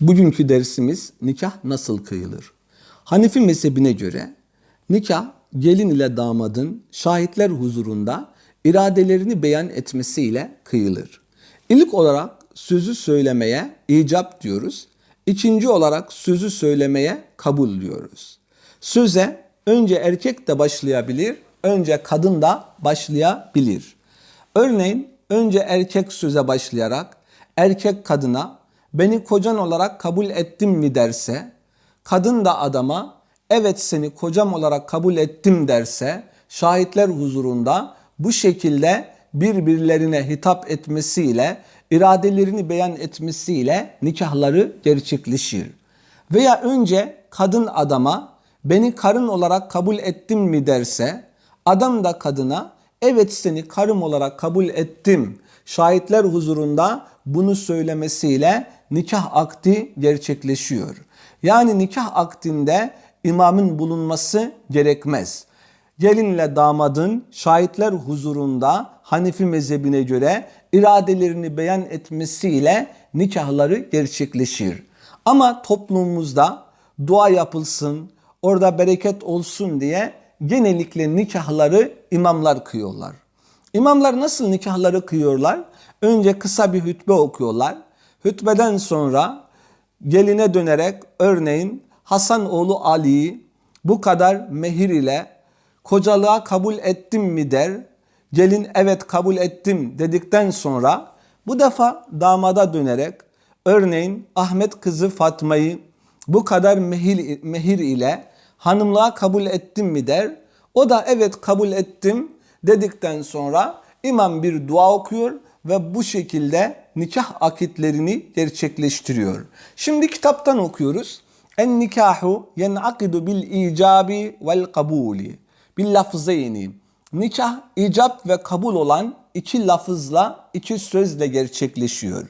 Bugünkü dersimiz nikah nasıl kıyılır? Hanefi mezhebine göre nikah gelin ile damadın şahitler huzurunda iradelerini beyan etmesiyle kıyılır. İlk olarak sözü söylemeye icap diyoruz. İkinci olarak sözü söylemeye kabul diyoruz. Söze önce erkek de başlayabilir, önce kadın da başlayabilir. Örneğin önce erkek söze başlayarak erkek kadına beni kocan olarak kabul ettim mi derse, kadın da adama evet seni kocam olarak kabul ettim derse, şahitler huzurunda bu şekilde birbirlerine hitap etmesiyle, iradelerini beyan etmesiyle nikahları gerçekleşir. Veya önce kadın adama beni karın olarak kabul ettim mi derse, adam da kadına evet seni karım olarak kabul ettim. Şahitler huzurunda bunu söylemesiyle nikah akdi gerçekleşiyor. Yani nikah akdinde imamın bulunması gerekmez. Gelinle damadın şahitler huzurunda Hanefi mezhebine göre iradelerini beyan etmesiyle nikahları gerçekleşir. Ama toplumumuzda dua yapılsın, orada bereket olsun diye genellikle nikahları imamlar kıyıyorlar. İmamlar nasıl nikahları kıyıyorlar? Önce kısa bir hutbe okuyorlar. Hutbeden sonra geline dönerek örneğin Hasan oğlu Ali'yi bu kadar mehir ile kocalığa kabul ettim mi der. Gelin evet kabul ettim dedikten sonra bu defa damada dönerek örneğin Ahmet kızı Fatma'yı bu kadar mehir, mehir ile hanımlığa kabul ettim mi der. O da evet kabul ettim dedikten sonra imam bir dua okuyor ve bu şekilde nikah akitlerini gerçekleştiriyor. Şimdi kitaptan okuyoruz. En nikahu yen'akidu bil icabi vel kabuli. Bil lafzeyni. Nikah icap ve kabul olan iki lafızla, iki sözle gerçekleşiyor.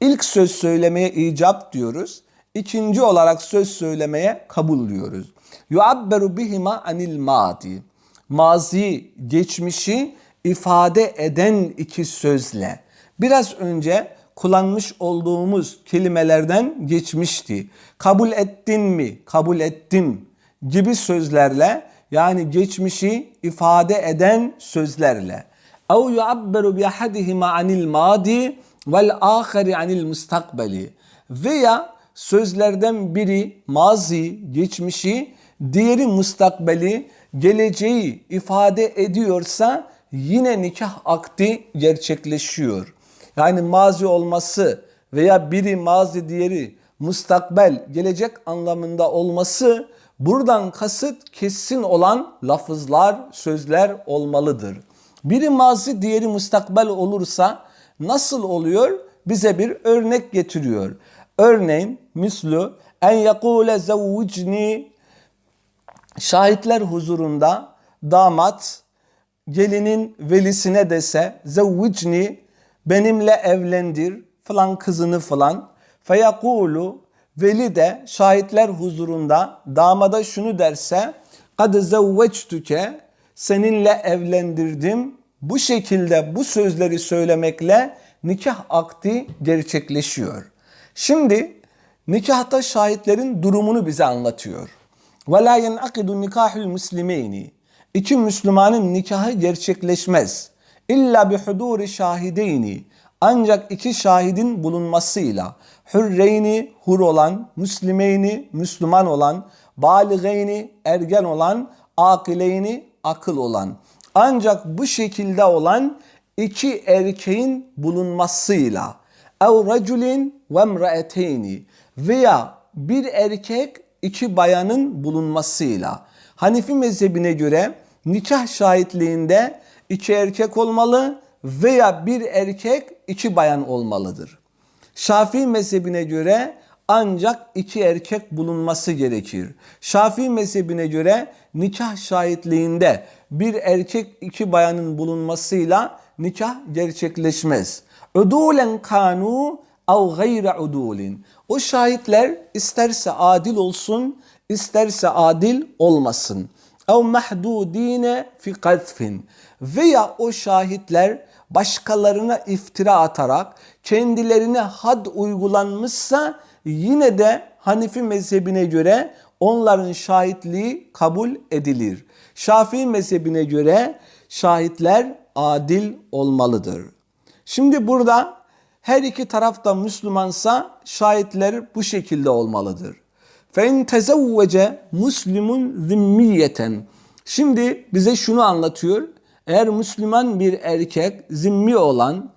İlk söz söylemeye icap diyoruz. İkinci olarak söz söylemeye kabul diyoruz. Yuabberu bihima anil madi. Mazi, geçmişi ifade eden iki sözle. Biraz önce kullanmış olduğumuz kelimelerden geçmişti. Kabul ettin mi? Kabul ettim gibi sözlerle yani geçmişi ifade eden sözlerle. Ev yuabberu bi ahadihima anil madi vel ahari anil mustakbeli. Veya sözlerden biri mazi, geçmişi, diğeri mustakbeli, geleceği ifade ediyorsa yine nikah akdi gerçekleşiyor. Yani mazi olması veya biri mazi diğeri mustakbel gelecek anlamında olması buradan kasıt kesin olan lafızlar, sözler olmalıdır. Biri mazi diğeri mustakbel olursa nasıl oluyor? Bize bir örnek getiriyor. Örneğin mislu en yekule zevvicni şahitler huzurunda damat gelinin velisine dese zevvicni benimle evlendir falan kızını falan feyakulu veli de şahitler huzurunda damada şunu derse kad zevvectüke seninle evlendirdim bu şekilde bu sözleri söylemekle nikah akdi gerçekleşiyor. Şimdi nikahta şahitlerin durumunu bize anlatıyor. La yenakidu nikahul muslimeyni. İki Müslümanın nikahı gerçekleşmez. İlla bi huduri şahideyni. Ancak iki şahidin bulunmasıyla hürreyni hur olan, müslimeyni Müslüman olan, baligeyni ergen olan, akileyni akıl olan. Ancak bu şekilde olan iki erkeğin bulunmasıyla ev raculin ve emraeteyni veya bir erkek iki bayanın bulunmasıyla Hanifi mezhebine göre nikah şahitliğinde iki erkek olmalı veya bir erkek iki bayan olmalıdır. Şafii mezhebine göre ancak iki erkek bulunması gerekir. Şafii mezhebine göre nikah şahitliğinde bir erkek iki bayanın bulunmasıyla nikah gerçekleşmez. Udulen kanu ev gayre udulin. O şahitler isterse adil olsun, isterse adil olmasın. Ev mahdudine fi kadfin. Veya o şahitler başkalarına iftira atarak kendilerine had uygulanmışsa yine de Hanifi mezhebine göre onların şahitliği kabul edilir. Şafii mezhebine göre şahitler adil olmalıdır. Şimdi burada her iki tarafta Müslümansa şahitler bu şekilde olmalıdır. فَاِنْ تَزَوَّجَ مُسْلِمٌ ذِمِّيَّةً Şimdi bize şunu anlatıyor. Eğer Müslüman bir erkek zimmi olan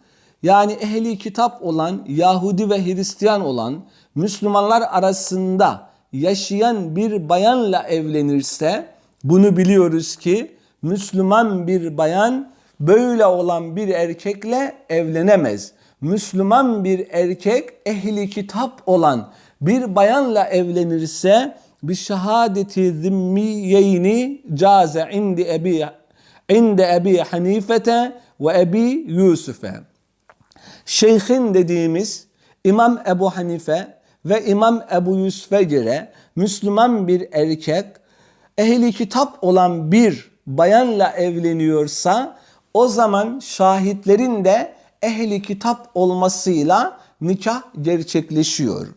yani ehli kitap olan Yahudi ve Hristiyan olan Müslümanlar arasında yaşayan bir bayanla evlenirse bunu biliyoruz ki Müslüman bir bayan böyle olan bir erkekle evlenemez. Müslüman bir erkek ehli kitap olan bir bayanla evlenirse bir şehadeti zimmiyeyni caze indi ebi inde ebi Hanifete ve ebi Yusuf'e. Şeyhin dediğimiz İmam Ebu Hanife ve İmam Ebu Yusuf'e göre Müslüman bir erkek ehli kitap olan bir bayanla evleniyorsa o zaman şahitlerin de ehli kitap olmasıyla nikah gerçekleşiyor.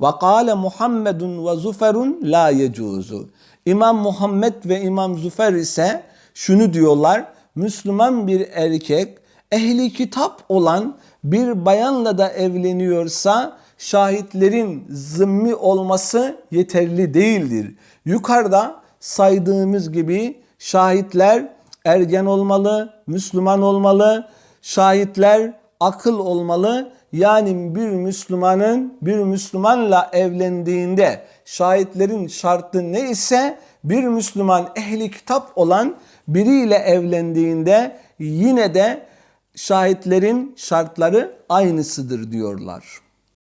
Ve kâle Muhammedun ve Zuferun la yecuzu. İmam Muhammed ve İmam Zufer ise şunu diyorlar. Müslüman bir erkek ehli kitap olan bir bayanla da evleniyorsa şahitlerin zımmi olması yeterli değildir. Yukarıda saydığımız gibi şahitler ergen olmalı, Müslüman olmalı, şahitler akıl olmalı. Yani bir Müslümanın bir Müslümanla evlendiğinde şahitlerin şartı ne ise bir Müslüman ehli kitap olan biriyle evlendiğinde yine de şahitlerin şartları aynısıdır diyorlar.